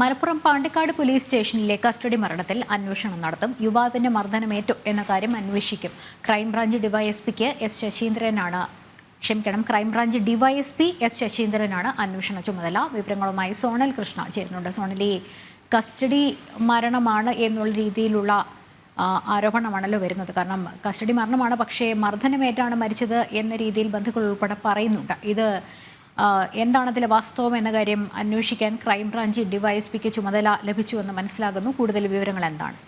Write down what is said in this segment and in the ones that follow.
Malappuram Pandikkad police സ്റ്റേഷനിലെ custody മരണത്തിൽ അന്വേഷണം നടത്തും. യുവാവിന്റെ മർദ്ദനമേറ്റു എന്ന കാര്യം അന്വേഷിക്കും. ക്രൈംബ്രാഞ്ച് ഡിവൈഎസ്പിക്ക് എസ് ശശീന്ദ്രനാണ് ക്ഷമിക്കണം. ക്രൈംബ്രാഞ്ച് ഡിവൈഎസ്പി എസ് ശശീന്ദ്രനാണ് അന്വേഷണ ചുമതല. വിവരങ്ങളുമായി സോണൽ കൃഷ്ണ ചേരുന്നുണ്ട്. സോണലി കസ്റ്റഡി മരണമാണ് എന്നുള്ള രീതിയിലുള്ള ആരോപണമാണല്ലോ വരുന്നത്. കാരണം കസ്റ്റഡി മരണമാണ് പക്ഷേ മർദ്ദനമേറ്റാണ് മരിച്ചത് എന്ന രീതിയിൽ ബന്ധുക്കൾ ഉൾപ്പെടെ പറയുന്നുണ്ട്. ഇത് എന്താണ് അതിലെ വാസ്തവം എന്ന കാര്യം അന്വേഷിക്കാൻ ക്രൈംബ്രാഞ്ച് ഡിവൈഎസ്പിക്ക് ചുമതല ലഭിച്ചുവെന്ന് മനസ്സിലാകുന്നു. കൂടുതൽ വിവരങ്ങൾ എന്താണ്?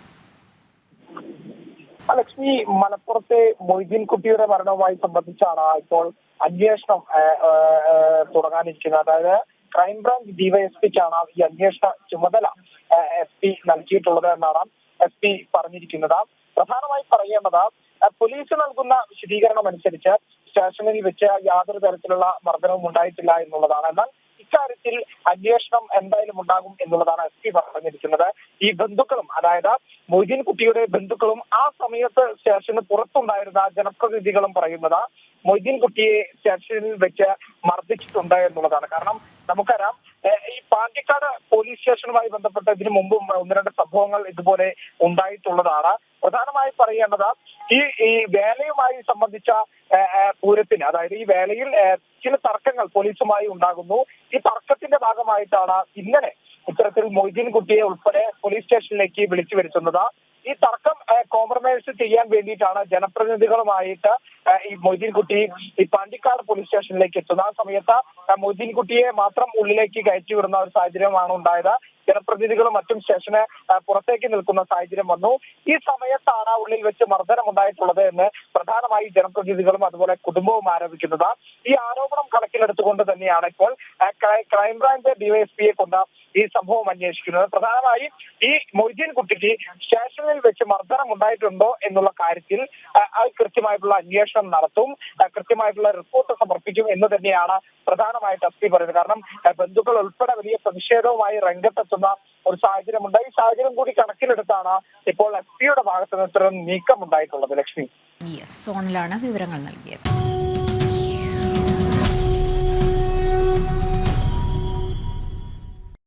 ലക്ഷ്മി മലപ്പുറത്തെ മൊയ്തീൻ കുട്ടിയുടെ മരണവുമായി സംബന്ധിച്ചാണ് ഇപ്പോൾ അന്വേഷണം തുടങ്ങാനിരിക്കുന്നത്. അതായത് ക്രൈംബ്രാഞ്ച് ഡിവൈഎസ്പിക്കാണ് ഈ അന്വേഷണ ചുമതല എസ് പി നൽകിയിട്ടുള്ളത് എന്നാണ് എസ് പി പറഞ്ഞിരിക്കുന്നത്. പ്രധാനമായി പറയേണ്ടത് പോലീസ് നൽകുന്ന വിശദീകരണം അനുസരിച്ച് സ്റ്റേഷനിൽ വെച്ച് യാതൊരു തരത്തിലുള്ള മർദ്ദനവും ഉണ്ടായിട്ടില്ല എന്നുള്ളതാണ്. എന്നാൽ ഇക്കാര്യത്തിൽ അന്വേഷണം എന്തായാലും ഉണ്ടാകും എന്നുള്ളതാണ് എസ് പി പറഞ്ഞിരിക്കുന്നത്. ഈ ബന്ധുക്കളും അതായത് മൊയ്തീൻ കുട്ടിയുടെ ബന്ധുക്കളും ആ സമയത്ത് സ്റ്റേഷന് പുറത്തുണ്ടായിരുന്ന ജനപ്രതിനിധികളും പറയുന്നത് മൊയ്തീൻ കുട്ടിയെ സ്റ്റേഷനിൽ വെച്ച് മർദ്ദിച്ചിട്ടുണ്ട് എന്നുള്ളതാണ്. കാരണം നമുക്കറിയാം ഈ പാണ്ടിക്കാട് പോലീസ് സ്റ്റേഷനുമായി ബന്ധപ്പെട്ട് ഇതിനു മുമ്പും ഒന്ന് രണ്ട് സംഭവങ്ങൾ ഇതുപോലെ ഉണ്ടായിട്ടുള്ളതാണ്. പറയേണ്ടത് ഈ ഈ വേലയുമായി സംബന്ധിച്ച പൂരത്തിന് അതായത് ഈ വേലയിൽ ചില തർക്കങ്ങൾ പോലീസുമായി ഉണ്ടാകുന്നു. ഈ തർക്കത്തിന്റെ ഭാഗമായിട്ടാണ് ഇന്നലെ ഇത്തരത്തിൽ മൊയ്തീൻ കുട്ടിയെ ഉൾപ്പെടെ പോലീസ് സ്റ്റേഷനിലേക്ക് വിളിച്ചു വരുത്തുന്നത്. ഈ തർക്കം കോംപ്രമൈസ് ചെയ്യാൻ വേണ്ടിയിട്ടാണ് ജനപ്രതിനിധികളുമായിട്ട് ഈ മൊയ്തീൻ കുട്ടി ഈ പാണ്ടിക്കാട് പോലീസ് സ്റ്റേഷനിലേക്ക് എത്തുന്നത്. ആ സമയത്ത് മൊയ്തീൻകുട്ടിയെ മൊയ്തീൻ കുട്ടിയെ മാത്രം ഉള്ളിലേക്ക് കയറ്റി വിടുന്ന ഒരു സാഹചര്യമാണ് ഉണ്ടായത്. ജനപ്രതിനിധികളും മറ്റും സ്റ്റേഷന് പുറത്തേക്ക് നിൽക്കുന്ന സാഹചര്യം വന്നു. ഈ സമയത്താണ് ഉള്ളിൽ വെച്ച് മർദ്ദനം ഉണ്ടായിട്ടുള്ളത് എന്ന് പ്രധാനമായി ജനപ്രതിനിധികളും അതുപോലെ കുടുംബവും ആരോപിക്കുന്നത്. ഈ ആരോപണം കണക്കിലെടുത്തുകൊണ്ട് തന്നെയാണ് ഇപ്പോൾ ക്രൈംബ്രാഞ്ച് ഡിവൈഎസ്പിയെ കൊണ്ട് ഈ സംഭവം അന്വേഷിക്കുന്നത്. പ്രധാനമായും ഈ മൊയ്തീൻ കുട്ടിക്ക് സ്റ്റേഷനിൽ വെച്ച് മർദ്ദനം ഉണ്ടായിട്ടുണ്ടോ എന്നുള്ള കാര്യത്തിൽ കൃത്യമായിട്ടുള്ള അന്വേഷണം നടത്തും കൃത്യമായിട്ടുള്ള റിപ്പോർട്ട് സമർപ്പിക്കും എന്ന് തന്നെയാണ് പ്രധാനമായിട്ട് അസ്ഥി പറയുന്നത്. കാരണം ബന്ധുക്കൾ ഉൾപ്പെടെ വലിയ പ്രതിഷേധവുമായി രംഗത്തെത്തുന്ന ഒരു സാഹചര്യമുണ്ട്. ഈ സാഹചര്യം കൂടി കണക്കിലെടുത്താണ് ഇപ്പോൾ എസ് ഭാഗത്ത് നിന്ന് ഇത്തരം നീക്കം ഉണ്ടായിട്ടുള്ളത് ലക്ഷ്മി വിവരങ്ങൾ നൽകിയത്.